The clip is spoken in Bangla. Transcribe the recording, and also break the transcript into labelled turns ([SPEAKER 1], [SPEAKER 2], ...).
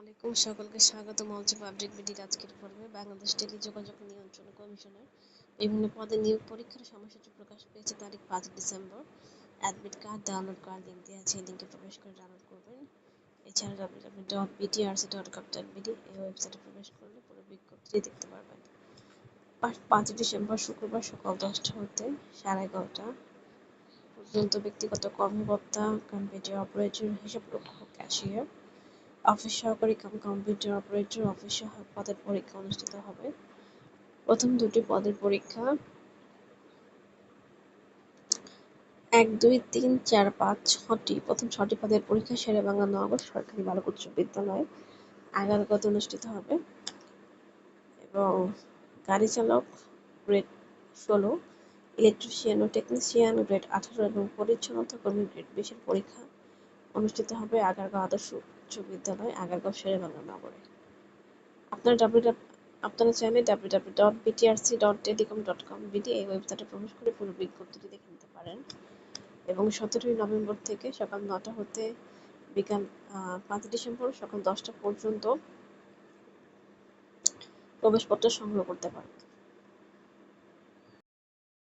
[SPEAKER 1] আলাইকুম। সকলকে স্বাগত মঞ্চ পাবলিক মিডিয়ার আজকের পর্বে বাংলাদেশ টেলিযোগাযোগ নিয়ন্ত্রণ কমিশনের বিভিন্ন পদে নিয়োগ পরীক্ষার সময়সূচি প্রকাশ পেয়েছে তারিখ পাঁচ ডিসেম্বর। অ্যাডমিট কার্ড ডাউনলোড করার লিঙ্ক দেওয়া আছে লিঙ্কে প্রবেশ করে ডাউনলোড করবেন। এছাড়া W W dot BTRC dot gov dot BD এই ওয়েবসাইটে প্রবেশ করলে পুরো বিজ্ঞপ্তিটি দেখতে পারবেন। পাঁচ ডিসেম্বর, শুক্রবার সকাল দশটা হতে সাড়ে এগারোটা পর্যন্ত ব্যক্তিগত কর্মকর্তা কম্পিউটার অপারেটর হিসাব রক্ষক ক্যাশিয়ার অফিস সহকারী কাম, কম্পিউটার অপারেটর, অফিস সহায়ক পদের পরীক্ষা অনুষ্ঠিত হবে। প্রথম দুটি পদের পরীক্ষা এক, দুই, তিন, চার, পাঁচ, ছটি। প্রথম ছটি পদের পরীক্ষা শেরে বাংলা নগর সরকারি বালক উচ্চ বিদ্যালয় আগারগাঁওতে অনুষ্ঠিত হবে। এবং গাড়ি চালক গ্রেড ষোলো, ইলেকট্রিশিয়ান ও টেকনিশিয়ান গ্রেড আঠারো এবং পরিচ্ছন্নতা কর্মী গ্রেড বিশের পরীক্ষা অনুষ্ঠিত হবে আগারগাঁও আদর্শ উচ্চ বিদ্যালয়, আগারগাঁও শেরেবাংলা নগরে। আপনারা ডাব্লিউ চাইলে W W dot BTRC dot telecom dot com BD এই ওয়েবসাইটে প্রবেশ করে পুরো বিজ্ঞপ্তিটি দেখে নিতে পারেন। এবং সতেরোই নভেম্বর থেকে সকাল নটা হতে বিকাল পাঁচ ডিসেম্বর সকাল দশটা পর্যন্ত প্রবেশপত্র সংগ্রহ করতে পারেন।